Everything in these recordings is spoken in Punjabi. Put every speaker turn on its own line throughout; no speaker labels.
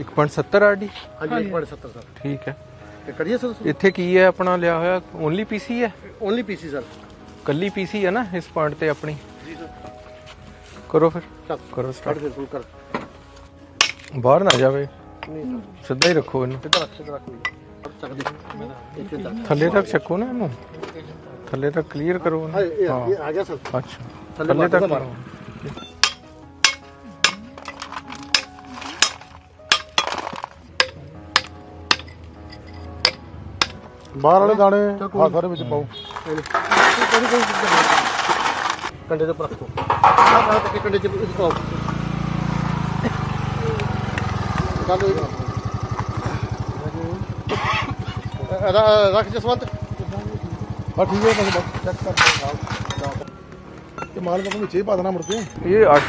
1.70 ਆਰਡੀ
ਹਾਂਜੀ 1.70 ਸਰ।
ਠੀਕ ਹੈ।
ਤੇ ਕਰੀਏ ਸਰ
ਇੱਥੇ ਕੀ ਹੈ? ਆਪਣਾ ਲਿਆ ਹੋਇਆ ਓਨਲੀ ਪੀਸੀ ਹੈ?
Only PC sir.
ਕੱਲੀ ਪੀਸੀ ਹੈ ਨਾ ਇਸ ਪੁਆਇੰਟ ਤੇ ਆਪਣੀ?
ਜੀ ਸਰ।
ਕਰੋ ਫਿਰ।
ਚੱਲ
ਕਰੋ
ਸਟਾਰਟ
ਸਟਾਰਟ
ਫਿਰ ਸ਼ੁਰੂ ਕਰ।
ਬਾਹਰ ਨਾ ਜਾਵੇ।
ਨਹੀਂ
ਸਿੱਧਾ ਹੀ ਰੱਖੋ ਇਹਨੂੰ।
ਸਿੱਧਾ ਰੱਖ ਸਿੱਧਾ ਰੱਖ। ਲਈ ਚੱਕ ਦੇ ਇੱਥੇ ਚੱਕ
ਥੱਲੇ ਤੱਕ ਚੱਕੋ ਨਾ ਇਹਨੂੰ। ਥੱਲੇ ਤੱਕ ਕਲੀਅਰ ਕਰੋ।
ਇਹ ਆ ਗਿਆ ਸਰ।
ਅੱਛਾ।
ਥੱਲੇ
ਤੱਕ
ਮਾਰ,
ਕਰੋ।
ਬਾਹਰ ਵਾਲੇ ਦਾਣੇ ਹਾਂ ਸਾਰੇ ਵਿੱਚ ਪਾਓ।
ਕੰਡੇ ਦੇ। ਉੱਪਰ ਰੱਖੋ ਆਹ ਕੰਡੇ ਚ ਪਾਓ। ਰੱਖ ਜਸਵੰਤ
ਹਾਂ ਠੀਕ ਹੈ ਬਸ ਬਸ। ਚੈੱਕ ਕਰ। ਤੇ ਮਾਲ ਦਾ ਵਿੱਚ ਹੀ ਪਾ ਦੇਣਾ ਮੁੜ ਕੇ।
ਇਹ 8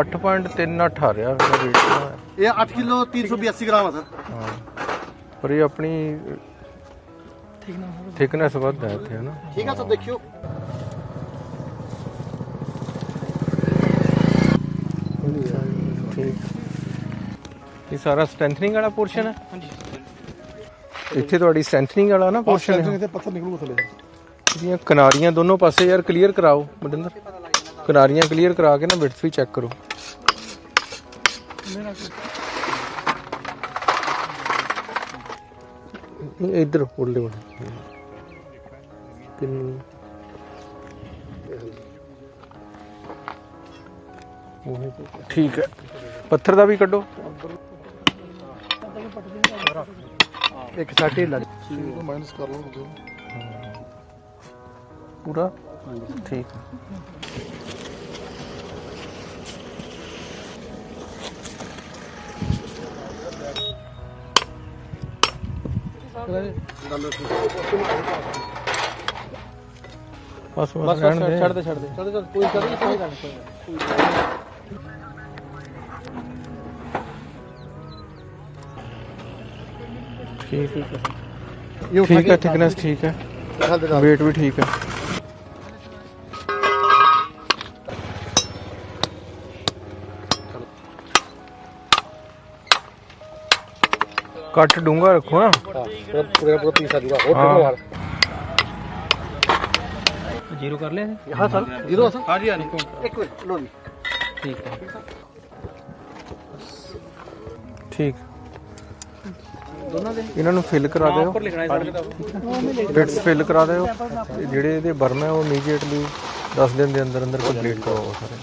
8.38 ਆ ਰਿਹਾ weight
ਇਹ 8 ਕਿਲੋ 382 ਗ੍ਰਾਮ ਆ ਸਰ।
ਹਾਂ। ਪਰ ਇਹ ਆਪਣੀ ਥਿਕਨੈਸ ਵੱਧ ਹੈ ਇੱਥੇ ਹਨਾ?
ਠੀਕ ਆ ਸਰ ਦੇਖਿਓ।
ਠੀਕ। ਇਹ ਸਾਰਾ ਸਟਰੈਂਥਨਿੰਗ ਵਾਲਾ ਪੋਰਸ਼ਨ ਹੈ? ਹਾਂਜੀ ਇੱਥੇ ਤੁਹਾਡੀ ਸਟਰੈਂਥਨਿੰਗ ਵਾਲਾ ਨਾ ਪੋਰਸ਼ਨ ਹੈ?
ਇਹਦੇ ਪੱਥਰ ਨਿਕਲੂ ਥੱਲੇ।
ਇਹਦੀਆਂ ਕਿਨਾਰੀਆਂ ਦੋਨੋਂ ਪਾਸੇ ਯਾਰ ਕਲੀਅਰ ਕਰਾਓ ਮਨਿੰਦਰ। ਕਿਨਾਰੀਆਂ ਕਲੀਅਰ ਕਰਾ ਕੇ ਨਾ ਵਿਡਥ ਵੀ ਚੈੱਕ ਕਰੋ। ਇਹ ਇੱਧਰ ਉਰਲੇ ਵਾਲੇ। ਕਿੰਨੀ? ਠੀਕ ਹੈ। ਪੱਥਰ ਦਾ ਵੀ ਕੱਢੋ।
ਇੱਕ ਢਿੱਲਾ
ਇਹਨੂੰ ਮਾਈਨਸ ਕਰ ਲਓ
ਪੂਰਾ? ਠੀਕ ਹੈ ਬਸ ਬਸ ਰਹਿਣ ਦੇ
ਛੱਡ ਦੇ ਛੱਡ ਦੇ ਛੱਡ ਦੇ ਕੋਈ ਛੱਡ ਦੇ ਕੋਈ ਗੱਲ ਨਹੀਂ
ਠੀਕ ਹੈ
ਇਹ ਉਠਾ
ਠੀਕ ਹੈ ਕੱਟ ਡੂੰਗਾ ਰੱਖੋ ਨਾ।
ਹਾਂ ਪੂਰਾ ਪੂਰਾ ਪੂਰਾ ਪੀਸ ਆ ਜੂਗਾ ਹੋਰ
ਹਾਂ।
ਵਾਰ
ਜ਼ੀਰੋ ਕਰ ਲਿਆ
ਹਾਂ ਸਰ ਜ਼ੀਰੋ ਸਰ। ਹਾਂਜੀ ਹਾਂਜੀ। ਇੱਕ ਮਿੰਟ ਲੋ ਜੀ।
ਠੀਕ ਹੈ। ਠੀਕ।
ਦੋਨਾਂ ਦੇ?
ਇਹਨਾਂ ਨੂੰ ਫਿਲ ਕਰਾ ਦਿਓ।
ਲਿਖਣਾ ਹੈ ਸਰ
ਬਿਟਸ ਫਿਲ ਕਰਾ ਦਿਓ। ਤੇ ਜਿਹੜੇ ਇਹਦੇ ਬਰਮ ਹੈ ਉਹ ਇਮੀਡੀਏਟਲੀ 10 ਦਿਨ ਦੇ ਅੰਦਰ ਅੰਦਰ ਕੰਪਲੀਟ ਕਰਵਾਓ ਸਾਰੇ।